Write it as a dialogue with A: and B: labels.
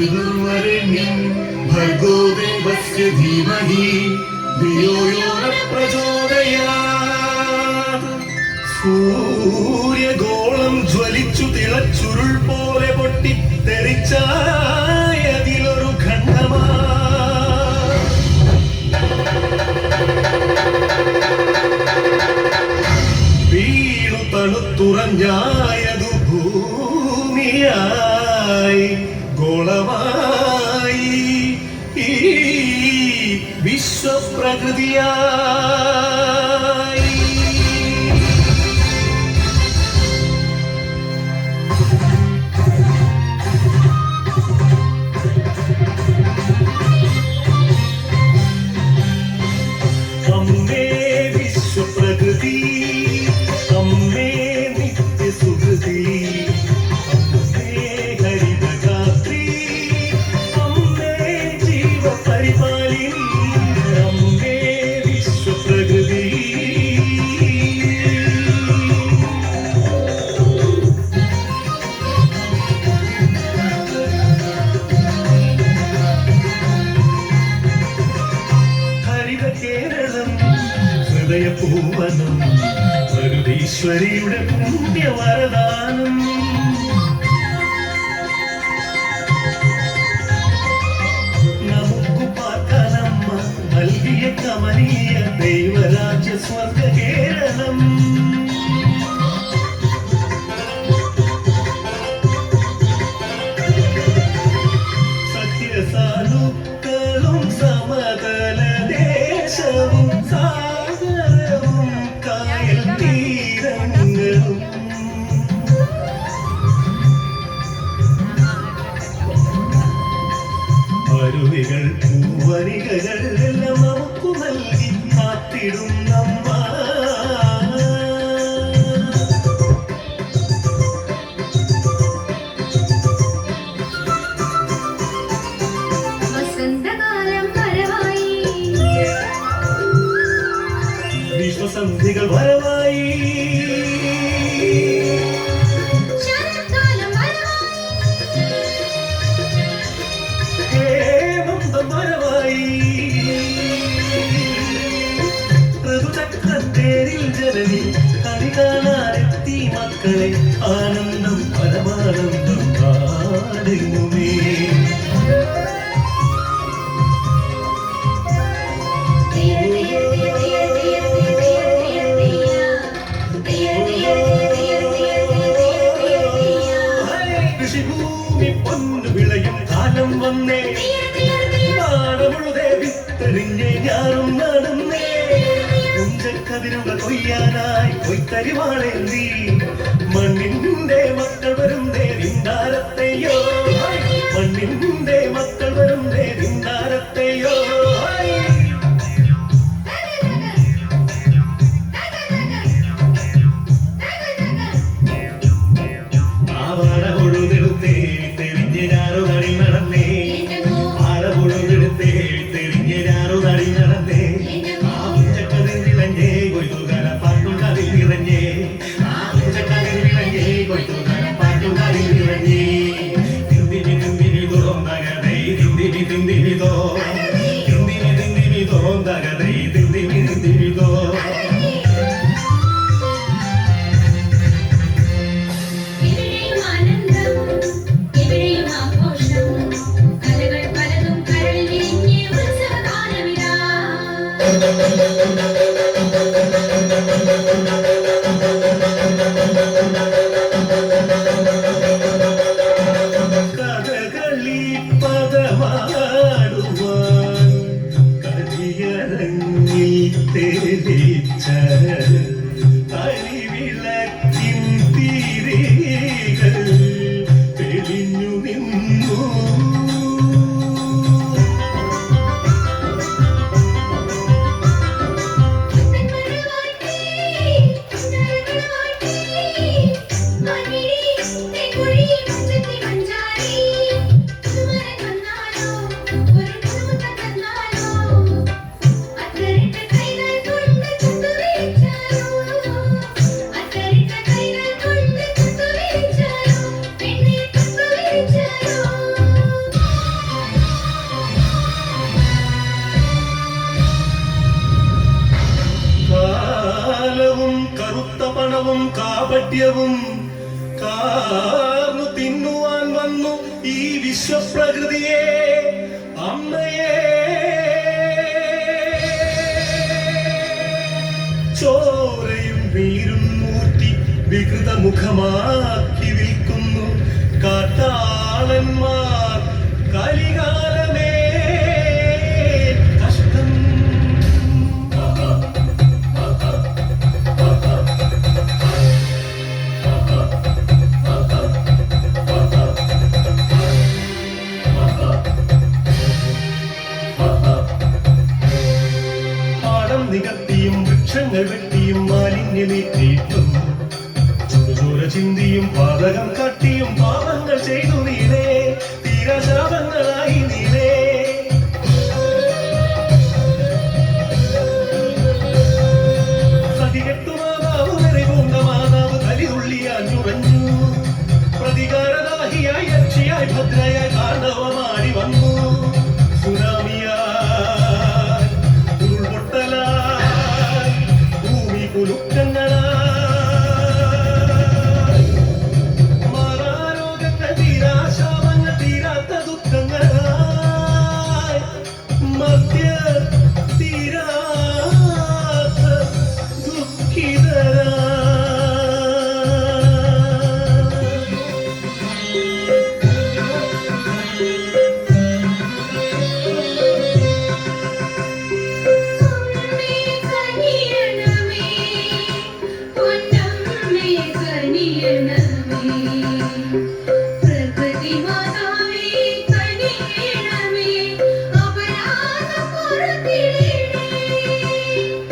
A: विदुर्वरेण्यं भर्गो देवस्य धीमहि धियो यो न പ്രചോദയാത്. സൂര്യഗോളം ജ്വലിച്ചു തിളച്ചുരുൾ പോലെ പൊട്ടി തെറിച്ചായതിലൊരു ഖണ്ഡമാ. വീണു തണുത്തുറഞ്ഞായതു ഭൂമിയാ. പ്രകൃതിയാ. ഈശ്വരിയുടെ പുണ്യവരദാനം പൂവരികകൾ എല്ലാം നമുക്ക് നൽകി കാത്തിടും നമ്മ. വിശ്വസന്ധികൾ വരവായി. പേരിൽ ജനനി കണി കാണാനെത്തി മക്കളെ ആനന്ദം പരമാനന്ദം പാടുമേ. കൃഷിഭൂമി ഞാനും നടന്നേ. കതിരുകൾ കൊയ്യാനായി കൊയ്ത്തരിവാളെ നീ മണ്ണിന്റെ മക്കൾ വരും ദേവിന്താരത്തെയോ മണ്ണിന്റെ മക്കൾ വരും ദേവി let കറുത്ത പണവും കാപട്യവും കാർന്നു തിന്നുവാൻ വന്നു ഈ വിശ്വപ്രകൃതിയെ. അമ്മയെ. ചോരയും നീരും മൂറ്റി വികൃത മുഖമാക്കി വിൽക്കുന്നു. കാട്ടാളന്മാർ കലികാലമേ വെട്ടിയും മാലിന്യമേറ്റിയിട്ടും ചുടുചോര ചിന്തിയും പാതകം കട്ടിയും പാപങ്ങൾ ചെയ്തു നീലേ തീരശാപങ്ങളായി നീലേ. സതികെട്ടു മാതാവ് നിറയൂണ്ട മാതാവ് തലിതുള്ളിയാഞ്ഞുറഞ്ഞു പ്രതികാരദാഹിയായി അക്ഷിയായി ഭദ്രയായി